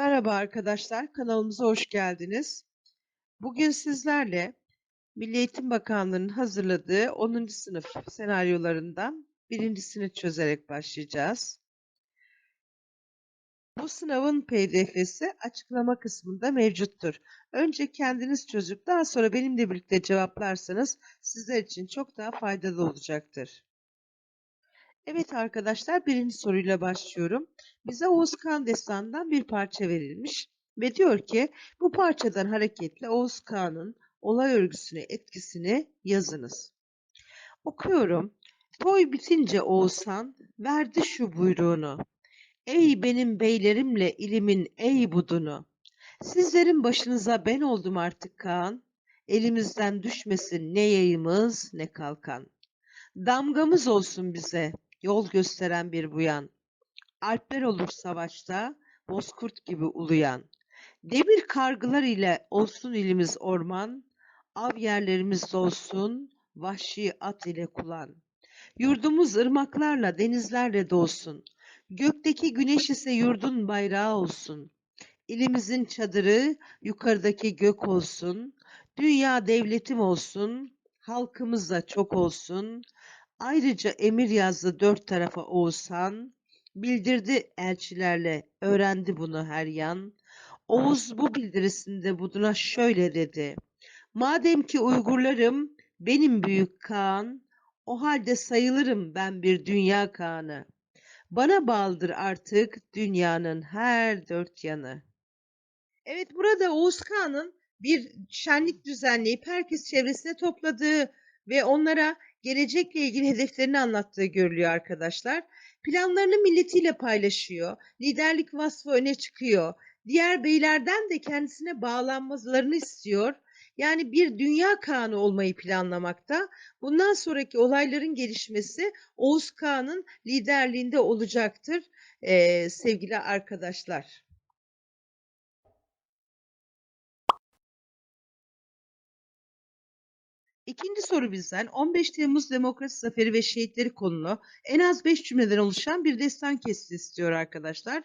Merhaba arkadaşlar, kanalımıza hoş geldiniz. Bugün sizlerle Milli Eğitim Bakanlığı'nın hazırladığı 10. sınıf senaryolarından birincisini çözerek başlayacağız. Bu sınavın pdf'si açıklama kısmında mevcuttur. Önce kendiniz çözüp daha sonra benimle birlikte cevaplarsanız sizler için çok daha faydalı olacaktır. Evet arkadaşlar birinci soruyla başlıyorum. Bize Oğuz Kağan Destanı'ndan bir parça verilmiş ve diyor ki bu parçadan hareketle Oğuz Kağan'ın olay örgüsüne etkisini yazınız. Okuyorum. Toy bitince Oğuzhan verdi şu buyruğunu. Ey benim beylerimle ilimin ey budunu. Sizlerin başınıza ben oldum artık Kaan. Elimizden düşmesin ne yayımız ne kalkan. Damgamız olsun bize yol gösteren bir buyan. Alpler olur savaşta, bozkurt gibi uluyan. Demir kargılar ile olsun ilimiz orman, av yerlerimiz olsun, vahşi at ile kulan. Yurdumuz ırmaklarla, denizlerle dolsun. Gökteki güneş ise yurdun bayrağı olsun. İlimizin çadırı yukarıdaki gök olsun. Dünya devletim olsun. Halkımız da çok olsun. Ayrıca emir yazdı dört tarafa Oğuzhan. Bildirdi elçilerle, öğrendi bunu her yan. Oğuz bu bildirisinde buduna şöyle dedi. Madem ki Uygurlarım benim büyük Kaan, o halde sayılırım ben bir dünya Kaan'ı. Bana bağlıdır artık dünyanın her dört yanı. Evet burada Oğuz Kağan'ın bir şenlik düzenleyip herkes çevresine topladığı ve onlara gelecekle ilgili hedeflerini anlattığı görülüyor arkadaşlar. Planlarını milletiyle paylaşıyor. Liderlik vasfı öne çıkıyor. Diğer beylerden de kendisine bağlanmalarını istiyor. Yani bir dünya Kağan'ı olmayı planlamakta. Bundan sonraki olayların gelişmesi Oğuz Kağan'ın liderliğinde olacaktır ee, sevgili arkadaşlar. İkinci soru bizden 15 Temmuz Demokrasi Zaferi ve Şehitleri konulu en az 5 cümleden oluşan bir destan kesiti istiyor arkadaşlar.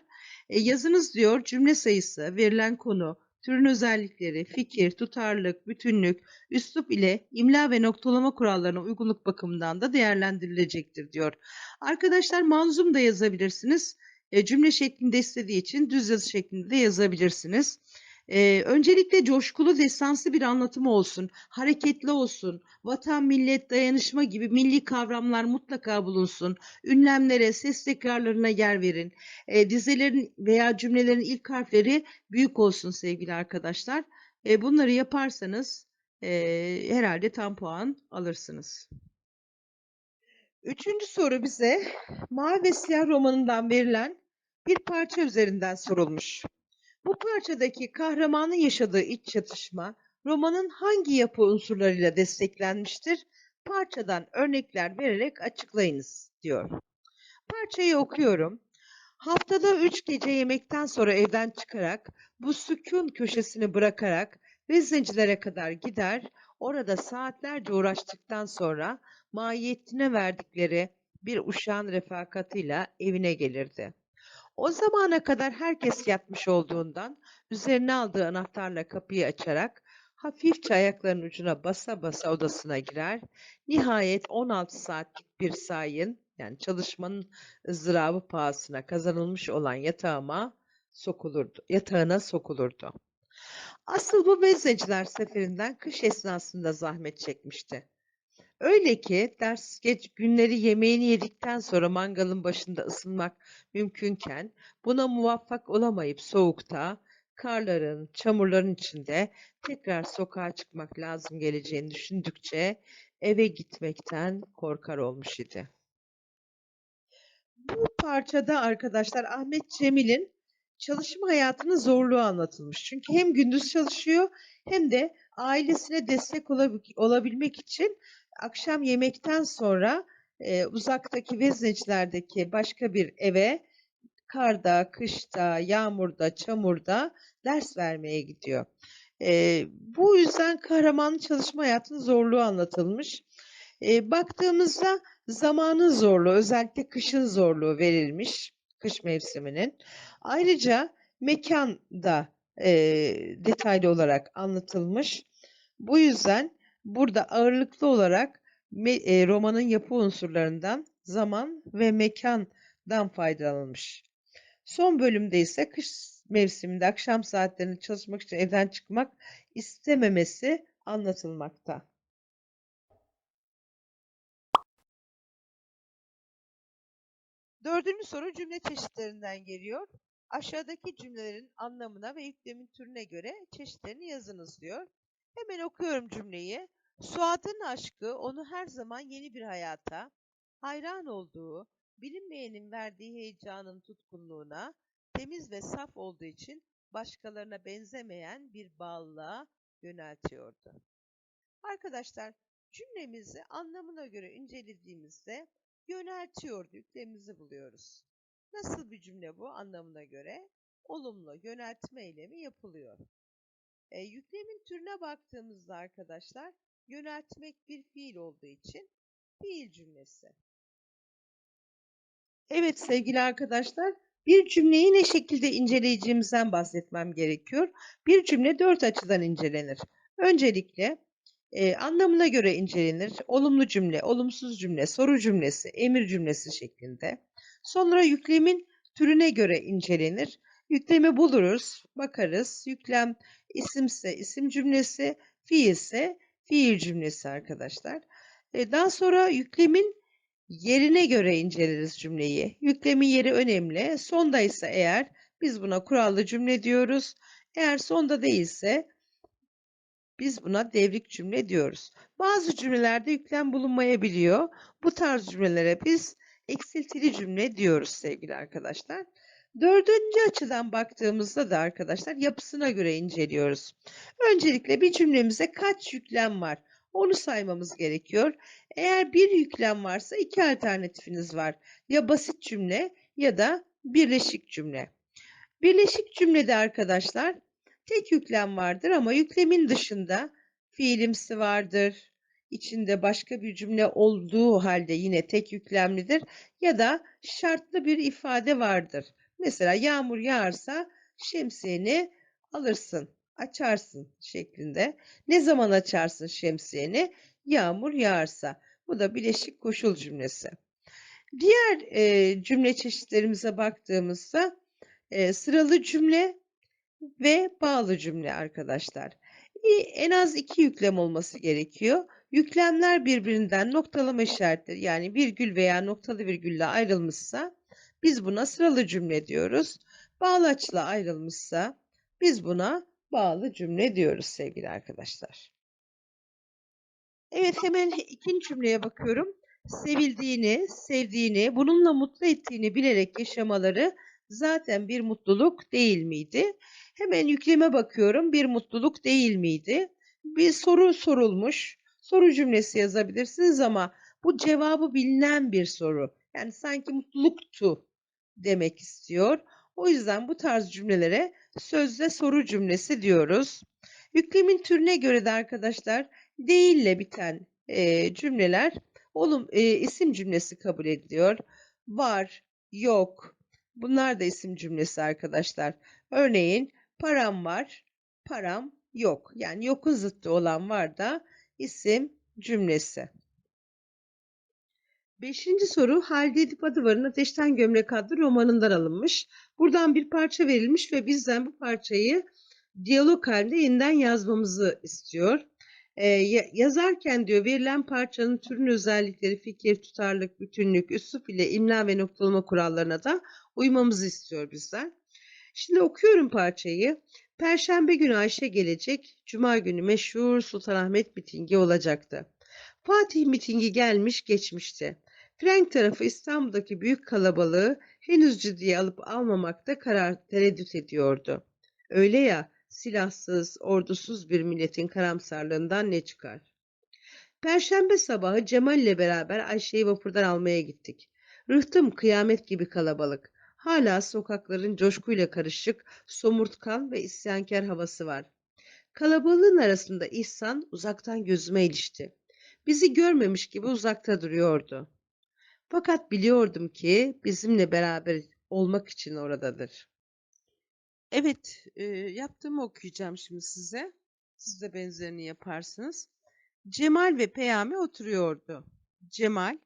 E, yazınız diyor cümle sayısı, verilen konu, türün özellikleri, fikir, tutarlılık, bütünlük, üslup ile imla ve noktalama kurallarına uygunluk bakımından da değerlendirilecektir diyor. Arkadaşlar manzum da yazabilirsiniz. E, cümle şeklinde istediği için düz yazı şeklinde de yazabilirsiniz. Ee, öncelikle coşkulu destansı bir anlatımı olsun, hareketli olsun, vatan, millet, dayanışma gibi milli kavramlar mutlaka bulunsun. Ünlemlere, ses tekrarlarına yer verin. Ee, dizelerin veya cümlelerin ilk harfleri büyük olsun sevgili arkadaşlar. Ee, bunları yaparsanız e, herhalde tam puan alırsınız. Üçüncü soru bize Mavi ve Siyah romanından verilen bir parça üzerinden sorulmuş. Bu parçadaki kahramanın yaşadığı iç çatışma romanın hangi yapı unsurlarıyla desteklenmiştir? Parçadan örnekler vererek açıklayınız diyor. Parçayı okuyorum. Haftada üç gece yemekten sonra evden çıkarak bu sükun köşesini bırakarak veznecilere kadar gider, orada saatlerce uğraştıktan sonra mahiyetine verdikleri bir uşağın refakatıyla evine gelirdi. O zamana kadar herkes yatmış olduğundan üzerine aldığı anahtarla kapıyı açarak hafifçe ayaklarının ucuna basa basa odasına girer. Nihayet 16 saatlik bir sayın yani çalışmanın ızdırabı pahasına kazanılmış olan yatağıma sokulurdu, yatağına sokulurdu. Asıl bu bezneciler seferinden kış esnasında zahmet çekmişti. Öyle ki ders geç günleri yemeğini yedikten sonra mangalın başında ısınmak mümkünken buna muvaffak olamayıp soğukta, karların, çamurların içinde tekrar sokağa çıkmak lazım geleceğini düşündükçe eve gitmekten korkar olmuş idi. Bu parçada arkadaşlar Ahmet Cemil'in çalışma hayatının zorluğu anlatılmış. Çünkü hem gündüz çalışıyor hem de ailesine destek olabilmek için akşam yemekten sonra e, uzaktaki veznecilerdeki başka bir eve karda, kışta, yağmurda, çamurda ders vermeye gidiyor. E, bu yüzden kahramanın çalışma hayatının zorluğu anlatılmış. E, baktığımızda zamanın zorluğu, özellikle kışın zorluğu verilmiş, kış mevsiminin. Ayrıca mekan da eee, detaylı olarak anlatılmış. Bu yüzden burada ağırlıklı olarak eee, romanın yapı unsurlarından zaman ve mekandan faydalanılmış. Son bölümde ise kış mevsiminde akşam saatlerinde çalışmak için evden çıkmak istememesi anlatılmakta. Dördüncü soru cümle çeşitlerinden geliyor. Aşağıdaki cümlelerin anlamına ve yüklemin türüne göre çeşitlerini yazınız diyor. Hemen okuyorum cümleyi. Suat'ın aşkı onu her zaman yeni bir hayata, hayran olduğu, bilinmeyenin verdiği heyecanın tutkunluğuna, temiz ve saf olduğu için başkalarına benzemeyen bir bağlılığa yöneltiyordu. Arkadaşlar cümlemizi anlamına göre incelediğimizde yöneltiyordu yüklemimizi buluyoruz. Nasıl bir cümle bu anlamına göre? Olumlu yöneltme eylemi yapılıyor. E, yüklemin türüne baktığımızda arkadaşlar yöneltmek bir fiil olduğu için fiil cümlesi. Evet sevgili arkadaşlar bir cümleyi ne şekilde inceleyeceğimizden bahsetmem gerekiyor. Bir cümle dört açıdan incelenir. Öncelikle e, anlamına göre incelenir. Olumlu cümle, olumsuz cümle, soru cümlesi, emir cümlesi şeklinde. Sonra yüklemin türüne göre incelenir. Yüklemi buluruz, bakarız. Yüklem isimse isim cümlesi, fiilse fiil cümlesi arkadaşlar. E, daha sonra yüklemin yerine göre inceleriz cümleyi. Yüklemin yeri önemli. Sonda ise eğer biz buna kurallı cümle diyoruz. Eğer sonda değilse biz buna devrik cümle diyoruz. Bazı cümlelerde yüklem bulunmayabiliyor. Bu tarz cümlelere biz eksiltili cümle diyoruz sevgili arkadaşlar. Dördüncü açıdan baktığımızda da arkadaşlar yapısına göre inceliyoruz. Öncelikle bir cümlemize kaç yüklem var? Onu saymamız gerekiyor. Eğer bir yüklem varsa iki alternatifiniz var. Ya basit cümle ya da birleşik cümle. Birleşik cümlede arkadaşlar tek yüklem vardır ama yüklemin dışında fiilimsi vardır. İçinde başka bir cümle olduğu halde yine tek yüklemlidir ya da şartlı bir ifade vardır. Mesela yağmur yağarsa şemsiyeni alırsın, açarsın şeklinde. Ne zaman açarsın şemsiyeni? Yağmur yağarsa. Bu da bileşik koşul cümlesi. Diğer e, cümle çeşitlerimize baktığımızda e, sıralı cümle ve bağlı cümle arkadaşlar. En az iki yüklem olması gerekiyor. Yüklemler birbirinden noktalama işaretleri yani virgül veya noktalı virgülle ayrılmışsa biz buna sıralı cümle diyoruz. Bağlaçla ayrılmışsa biz buna bağlı cümle diyoruz sevgili arkadaşlar. Evet hemen ikinci cümleye bakıyorum. Sevildiğini, sevdiğini, bununla mutlu ettiğini bilerek yaşamaları zaten bir mutluluk değil miydi? Hemen yükleme bakıyorum. Bir mutluluk değil miydi? Bir soru sorulmuş. Soru cümlesi yazabilirsiniz ama bu cevabı bilinen bir soru. Yani sanki mutluluktu demek istiyor. O yüzden bu tarz cümlelere sözde soru cümlesi diyoruz. Yüklemin türüne göre de arkadaşlar değille biten e, cümleler olum e, isim cümlesi kabul ediliyor. Var, yok. Bunlar da isim cümlesi arkadaşlar. Örneğin param var, param yok. Yani yokun zıttı olan var da isim cümlesi. Beşinci soru Halide Edip Adıvar'ın Ateşten Gömlek adlı romanından alınmış. Buradan bir parça verilmiş ve bizden bu parçayı diyalog halinde yeniden yazmamızı istiyor. Ee, yazarken diyor verilen parçanın türün özellikleri, fikir, tutarlık, bütünlük, üslup ile imla ve noktalama kurallarına da uymamızı istiyor bizden. Şimdi okuyorum parçayı. Perşembe günü Ayşe gelecek, Cuma günü meşhur Sultanahmet mitingi olacaktı. Fatih mitingi gelmiş geçmişti. Frank tarafı İstanbul'daki büyük kalabalığı henüz ciddiye alıp almamakta karar tereddüt ediyordu. Öyle ya, silahsız, ordusuz bir milletin karamsarlığından ne çıkar? Perşembe sabahı Cemal ile beraber Ayşe'yi vapurdan almaya gittik. Rıhtım kıyamet gibi kalabalık. Hala sokakların coşkuyla karışık, somurtkan ve isyankar havası var. Kalabalığın arasında İhsan uzaktan gözüme ilişti. Bizi görmemiş gibi uzakta duruyordu. Fakat biliyordum ki bizimle beraber olmak için oradadır. Evet, eee, yaptığımı okuyacağım şimdi size. Siz de benzerini yaparsınız. Cemal ve Peyami oturuyordu. Cemal,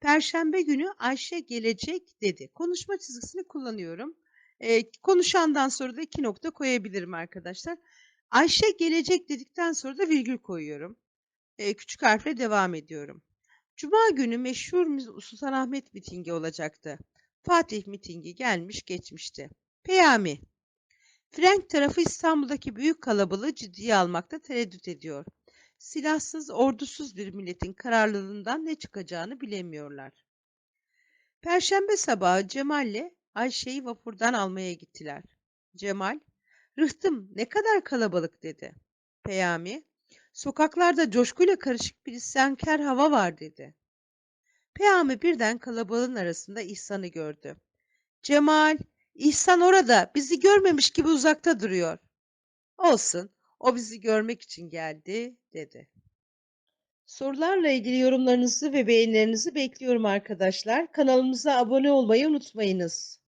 Perşembe günü Ayşe gelecek dedi. Konuşma çizgisini kullanıyorum. Eee, konuşandan sonra da 2 nokta koyabilirim arkadaşlar. Ayşe gelecek dedikten sonra da virgül koyuyorum. Eee, küçük harfle devam ediyorum. Cuma günü meşhur Sultanahmet mitingi olacaktı. Fatih mitingi gelmiş geçmişti. Peyami, Frenk tarafı İstanbul'daki büyük kalabalığı ciddiye almakta tereddüt ediyor. Silahsız, ordusuz bir milletin kararlılığından ne çıkacağını bilemiyorlar. Perşembe sabahı Cemal'le Ayşe'yi vapurdan almaya gittiler. Cemal, Rıhtım ne kadar kalabalık dedi. Peyami, sokaklarda coşkuyla karışık bir isyankar hava var dedi. Peyami birden kalabalığın arasında İhsan'ı gördü. Cemal, İhsan orada, bizi görmemiş gibi uzakta duruyor. Olsun, o bizi görmek için geldi, dedi. Sorularla ilgili yorumlarınızı ve beğenilerinizi bekliyorum arkadaşlar. Kanalımıza abone olmayı unutmayınız.